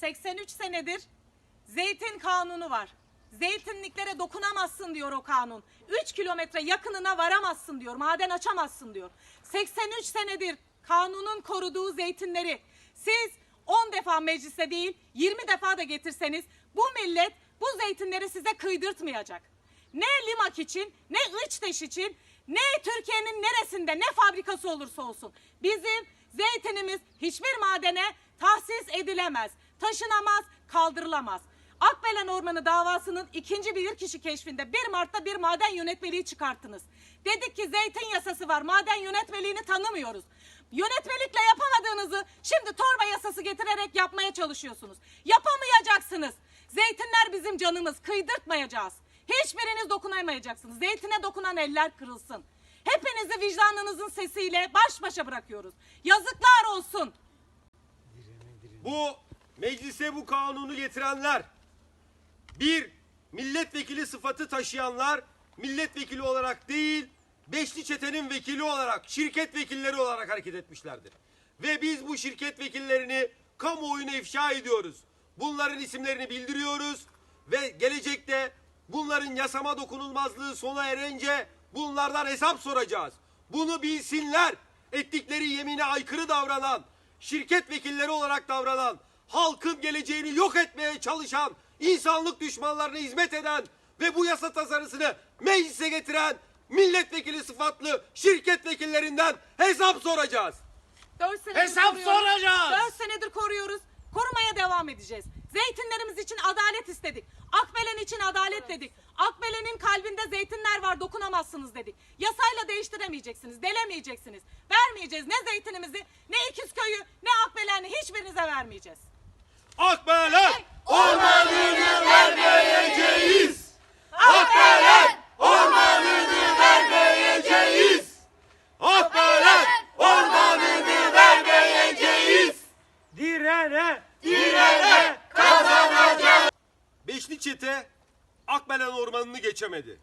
83 senedir zeytin kanunu var. Zeytinliklere dokunamazsın diyor o kanun. 3 kilometre yakınına varamazsın diyor. Maden açamazsın diyor. 83 senedir kanunun koruduğu zeytinleri siz 10 defa meclise değil 20 defa da getirseniz bu millet bu zeytinleri size kıydırtmayacak. Ne limak için, ne İçteş için, ne Türkiye'nin neresinde, ne fabrikası olursa olsun. Bizim zeytinimiz hiçbir madene tahsis edilemez, taşınamaz, kaldırılamaz. Akbelen Ormanı davasının ikinci bilirkişi keşfinde 1 Mart'ta bir maden yönetmeliği çıkarttınız. Dedik ki zeytin yasası var, maden yönetmeliğini tanımıyoruz. Yönetmelikle yapamadığınızı şimdi torba yasası getirerek yapmaya çalışıyorsunuz. Yapamayacaksınız. Zeytinler bizim canımız, kıydırtmayacağız. Hiçbiriniz dokunamayacaksınız. Zeytine dokunan eller kırılsın. Hepinizi vicdanınızın sesiyle baş başa bırakıyoruz. Yazıklar olsun. Bu meclise bu kanunu getirenler, bir milletvekili sıfatı taşıyanlar, milletvekili olarak değil, beşli çetenin vekili olarak, şirket vekilleri olarak hareket etmişlerdir. Ve biz bu şirket vekillerini kamuoyuna ifşa ediyoruz. Bunların isimlerini bildiriyoruz ve gelecekte bunların yasama dokunulmazlığı sona erince bunlardan hesap soracağız. Bunu bilsinler. Ettikleri yemine aykırı davranan, şirket vekilleri olarak davranan, halkın geleceğini yok etmeye çalışan, insanlık düşmanlarına hizmet eden ve bu yasa tasarısını meclise getiren milletvekili sıfatlı şirket vekillerinden hesap soracağız. 4 senedir Hesap koruyoruz. soracağız. 4 senedir koruyoruz. Korumaya devam edeceğiz. Zeytinlerimiz için adalet istedik. Akbelen için adalet dedik. Akbelen'in kalbinde zeytinler var dokunamazsınız dedik. Yasayla değiştiremeyeceksiniz, delemeyeceksiniz. Vermeyeceğiz ne zeytinimizi, ne İkizköy'ü, ne Akbelen'i hiçbirinize vermeyeceğiz. Akbelen ormanını vermeyeceğiz. Akbelen ormanını vermeyeceğiz. Akbelen ormanını vermeyeceğiz. Direne, Direne kazanacağız. Beşli çete Akbelen ormanını geçemedi.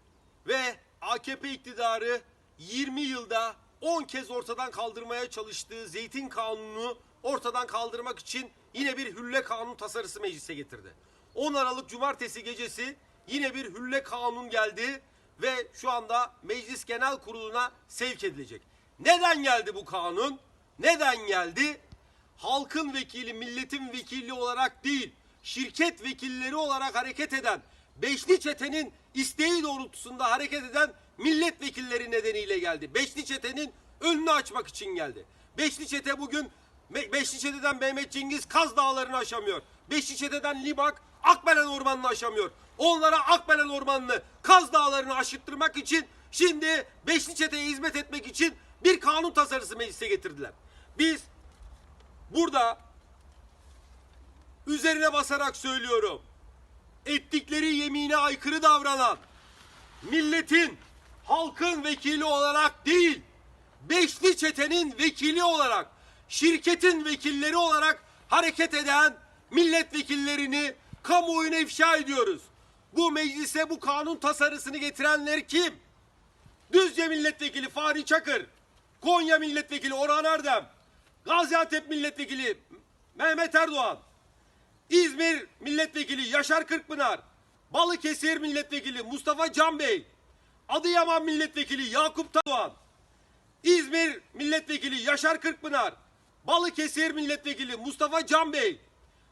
Ve AKP iktidarı 20 yılda 10 kez ortadan kaldırmaya çalıştığı zeytin kanunu ortadan kaldırmak için yine bir hülle kanun tasarısı meclise getirdi. 10 Aralık Cumartesi gecesi yine bir hülle kanun geldi ve şu anda Meclis Genel Kurulu'na sevk edilecek. Neden geldi bu kanun? Neden geldi? halkın vekili, milletin vekili olarak değil, şirket vekilleri olarak hareket eden, beşli çetenin isteği doğrultusunda hareket eden milletvekilleri nedeniyle geldi. Beşli çetenin önünü açmak için geldi. Beşli çete bugün Me- Beşli çeteden Mehmet Cengiz Kaz Dağları'nı aşamıyor. Beşli çeteden Libak Akbelen Ormanı'nı aşamıyor. Onlara Akbelen Ormanı'nı, Kaz Dağları'nı aşıttırmak için şimdi Beşli çeteye hizmet etmek için bir kanun tasarısı meclise getirdiler. Biz Burada üzerine basarak söylüyorum. Ettikleri yemine aykırı davranan milletin, halkın vekili olarak değil, beşli çetenin vekili olarak, şirketin vekilleri olarak hareket eden milletvekillerini kamuoyuna ifşa ediyoruz. Bu meclise bu kanun tasarısını getirenler kim? Düzce Milletvekili Fahri Çakır, Konya Milletvekili Orhan Erdem, Gaziantep Milletvekili Mehmet Erdoğan, İzmir Milletvekili Yaşar Kırkpınar, Balıkesir Milletvekili Mustafa Can Bey, Adıyaman Milletvekili Yakup Tadoğan, İzmir Milletvekili Yaşar Kırkpınar, Balıkesir Milletvekili Mustafa Can Bey,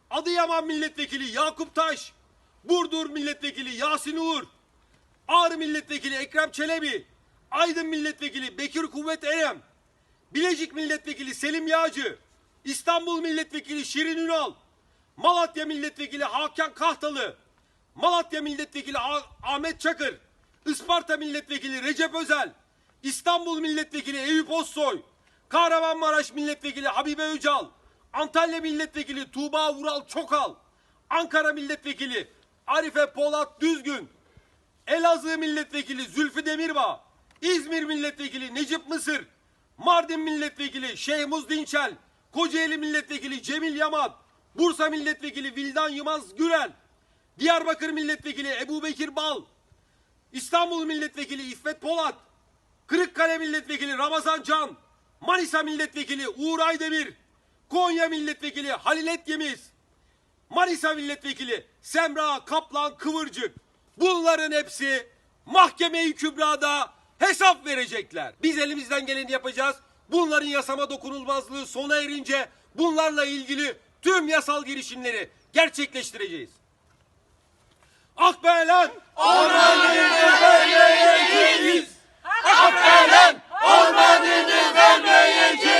Adıyaman Milletvekili Yakup Taş, Burdur Milletvekili Yasin Uğur, Ağrı Milletvekili Ekrem Çelebi, Aydın Milletvekili Bekir Kuvvet Erem, Bilecik Milletvekili Selim Yağcı, İstanbul Milletvekili Şirin Ünal, Malatya Milletvekili Hakan Kahtalı, Malatya Milletvekili Ah- Ahmet Çakır, Isparta Milletvekili Recep Özel, İstanbul Milletvekili Eyüp Ozsoy, Kahramanmaraş Milletvekili Habibe Öcal, Antalya Milletvekili Tuğba Vural Çokal, Ankara Milletvekili Arife Polat Düzgün, Elazığ Milletvekili Zülfü Demirbağ, İzmir Milletvekili Necip Mısır, Mardin Milletvekili Şehmuz Dinçel, Kocaeli Milletvekili Cemil Yaman, Bursa Milletvekili Vildan Yılmaz Gürel, Diyarbakır Milletvekili Ebu Bekir Bal, İstanbul Milletvekili İffet Polat, Kırıkkale Milletvekili Ramazan Can, Manisa Milletvekili Uğur Aydemir, Konya Milletvekili Halil Etgemiz, Manisa Milletvekili Semra Kaplan Kıvırcık. Bunların hepsi mahkeme-i kübrada hesap verecekler. Biz elimizden geleni yapacağız. Bunların yasama dokunulmazlığı sona erince bunlarla ilgili tüm yasal girişimleri gerçekleştireceğiz. Akbelen! Akbelen! Lion